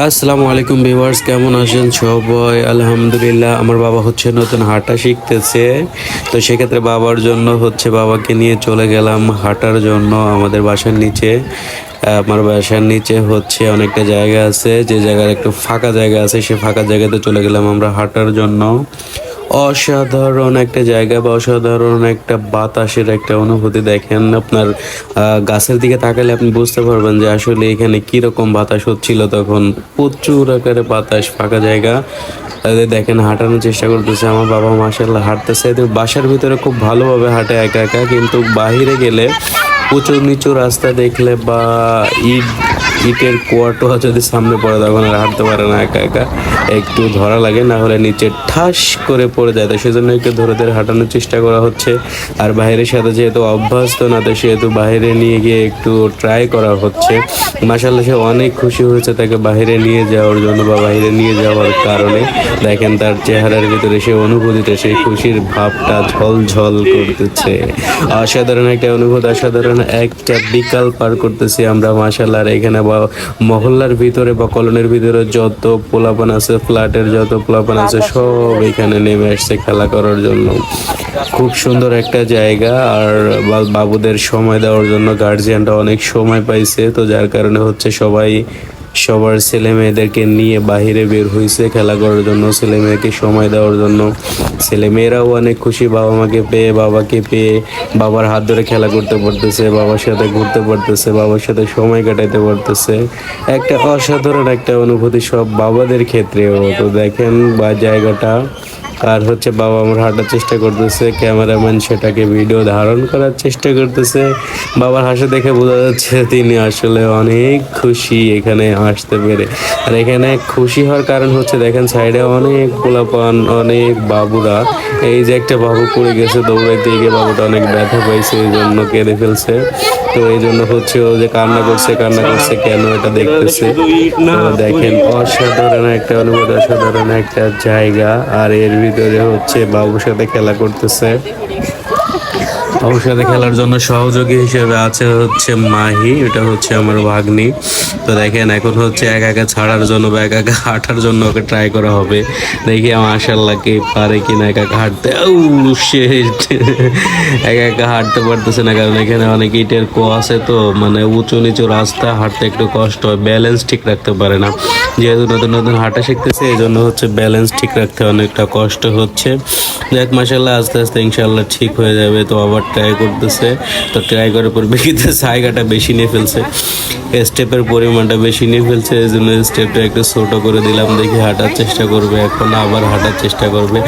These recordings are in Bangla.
আসসালামু আলাইকুম ভিউয়ার্স, কেমন আছেন সবাই? আলহামদুলিল্লাহ, আমার বাবা হচ্ছে নতুন হাঁটা শিখতেছে। তো সেক্ষেত্রে বাবার জন্য হচ্ছে বাবাকে নিয়ে চলে গেলাম হাঁটার জন্য আমাদের বাসার নিচে। আমার বাসার নিচে হচ্ছে অনেকটা জায়গা আছে, যে জায়গার একটু ফাঁকা জায়গা আছে, সে ফাঁকা জায়গাতে চলে গেলাম আমরা হাঁটার জন্য। অসাধারণ একটা জায়গা বা অসাধারণ একটা বাতাসের একটা অনুভূতি দেখেন। আপনার গাছের দিকে তাকালে আপনি বুঝতে পারবেন যে আসলে এখানে কীরকম বাতাস হচ্ছিল তখন। প্রচুর আকারে বাতাস, ফাঁকা জায়গা। তাদের দেখেন হাঁটানোর চেষ্টা করতেছে। আমার বাবা মাসাল্লাহ হাঁটতেছে। এদের বাসার ভিতরে খুব ভালোভাবে হাঁটে একা একা, কিন্তু বাহিরে গেলে উঁচু নিচু রাস্তা দেখলে বা ইট ইটের কোয়াটোয়া যদি সামনে পড়ে, তখন আর হাঁটতে পারে না একা একা। একটু ধরা লাগে, না হলে নিচে ঠাস করে পড়ে যায়। তো সেজন্য একটু ধরে ধরে হাঁটানোর চেষ্টা করা হচ্ছে। আর বাইরের সাথে যেহেতু অভ্যস্ত না, তো সেহেতু বাইরে নিয়ে গিয়ে একটু ট্রাই করা হচ্ছে। মাসাল্লাহ সে অনেক খুশি হয়েছে তাকে বাইরে নিয়ে যাওয়ার জন্য বা বাইরে নিয়ে যাওয়ার কারণে। দেখেন তার চেহারার ভিতরে সেই অনুভূতিটা, সেই খুশির ভাবটা ঝলঝল করতেছে। অসাধারণ একটা অনুভূতি, অসাধারণ একটা বিকাল পার করতেছি আমরা মাসাল্লাহ আর এখানে মহল্লার ভিতরে বা কলোনির ভিতরে যত পোলাপান আছে ফ্ল্যাটের যত পোলাপান আছে সব এখানে নেমে আসছে খেলা করার জন্য। খুব সুন্দর একটা জায়গা আর বা- বাবুদের সময় দেওয়ার জন্য গার্জিয়ানরা অনেক সময় পাইছে তো যার কারণে হচ্ছে সবাই সবার ছেলে মেয়েদেরকে নিয়ে বাহিরে বের হয়েছে খেলা করার জন্য, ছেলে মেয়েকে সময় দেওয়ার জন্য। ছেলে মেয়েরাও অনেক খুশি, বাবা মাকে পেয়ে, বাবাকে পেয়ে, বাবার হাত ধরে খেলা করতে পারতেছে, বাবার সাথে ঘুরতে পারতেছে, বাবার সাথে সময় কাটাতে পারতেছে। একটা অসাধারণ একটা অনুভূতি সব বাবাদের ক্ষেত্রেও। তো দেখেন বা জায়গাটা। আর হচ্ছে বাবা আমার হাঁটার চেষ্টা করতেছে, ক্যামেরাম্যান সেটাকে ভিডিও ধারণ করার চেষ্টা করতেছে। বাবার হাসি দেখে বোঝা যাচ্ছে তিনি আসলে অনেক খুশি এখানে আসতে পেরে। আর এখানে খুশি হওয়ার কারণ হচ্ছে দেখেন সাইডে অনেক পোলাপান, অনেক বাবুরা। এই যে একটা বাবু পড়ে গেছে দৌড়াইতে গিয়ে বাবুটা অনেক ব্যথা পাইছে, এই জন্য কেঁদে ফেলছে। তো এই জন্য হচ্ছে ও যে কান্না করছে কান্না করছে কেন এটা দেখতেছে? দেখেন অসাধারণ একটা অনুভূতি, অসাধারণ একটা জায়গা। আর এর ভিতরে হচ্ছে বাবুর সাথে খেলা করতেছে। বাবুর সাথে খেলার জন্য সহযোগী হিসেবে আছে হচ্ছে মাহি, এটা হচ্ছে আমার ভাগ্নি। তো দেখেন, এখন হচ্ছে একা একা ছাড়ার জন্য বা একা একা হাঁটার জন্য ওকে ট্রাই করা হবে। দেখি মাশাল্লাহ কে পারে কিনা একা একা হাঁটতে! একা একা হাঁটতে পারতেছে না, কারণ এখানে অনেক ইটের কো আছে তো মানে উঁচু নিচু রাস্তা, হাঁটতে একটু কষ্ট হয়। ব্যালেন্স ঠিক রাখতে পারে না। যেহেতু নতুন নতুন হাঁটা শিখতেছে এই জন্য হচ্ছে ব্যালেন্স ঠিক রাখতে অনেকটা কষ্ট হচ্ছে। দেখ মাসাল্লাহ আস্তে আস্তে ইনশাল্লাহ ঠিক হয়ে যাবে। তো আবার ট্রাই করতেছে। তো ট্রাই করার পর বেশিতে জায়গাটা বেশি নিয়ে ফেলছে। স্টেপের পরিমাণটা বেশি নিয়ে ফেলছে এই জন্য স্টেপটা একটু ছোটো করে দিলাম। দেখি হাঁটার চেষ্টা করবে, এখন আবার হাঁটার চেষ্টা করবে।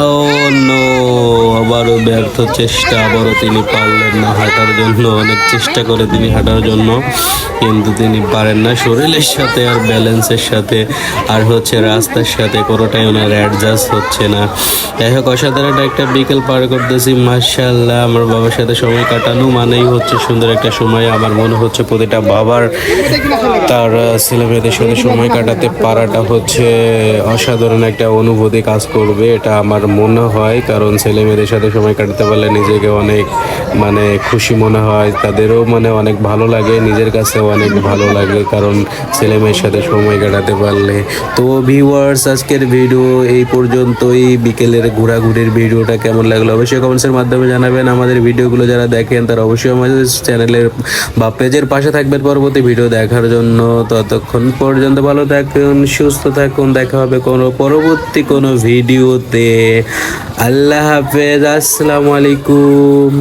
ও নো আবারও ব্যর্থ চেষ্টা, আবারও তিনি পারলেন না হাঁটার জন্য। অনেক চেষ্টা করে তিনি হাঁটার জন্য, কিন্তু তিনি পারেন না। শরীরের সাথে আর ব্যালেন্সের সাথে আর হচ্ছে রাস্তার সাথে কোনোটাই ওনার অ্যাডজাস্ট হচ্ছে না। যাই হোক, অসাধারণ একটা বিকেল পার করতেছি মার্শাল্লাহ আমার বাবার সাথে সময় কাটানো মানেই হচ্ছে সুন্দর একটা সময়। আমার মনে হচ্ছে প্রতিটা বাবার তার ছেলে মেয়েদের সাথে সময় কাটাতে পারাটা হচ্ছে অসাধারণ একটা অনুভূতি কাজ করবে, এটা আমার মনে হয়। কারণ ছেলে মেয়েদের সাথে সময় কাটাতে পারলে নিজেকে অনেক মানে খুশি মনে হয়, তাদেরও মানে অনেক ভালো লাগে, নিজের কাছেও অনেক ভালো লাগে, কারণ ছেলে মেয়ের সাথে সময় কাটাতে পারলে। তো ভিউয়ার্স আজকের ভিডিও এই পর্যন্তই। বিকেলের ঘোরাঘুরির ভিডিওটা কেমন লাগল অবশ্যই কমেন্টসের মাধ্যমে জানাবেন। আমাদের ভিডিওগুলো যারা দেখেন, তারা অবশ্যই আমাদের চ্যানেলের বা পেজের পাশে থাকবেন পরবর্তী ভিডিও দেখার জন্য। ততক্ষণ পর্যন্ত ভালো থাকুন, সুস্থ থাকুন, দেখা হবে কোনো পরবর্তী কোনো ভিডিওতে আল্লাহ হাফেজ, আসসালামু আলাইকুম।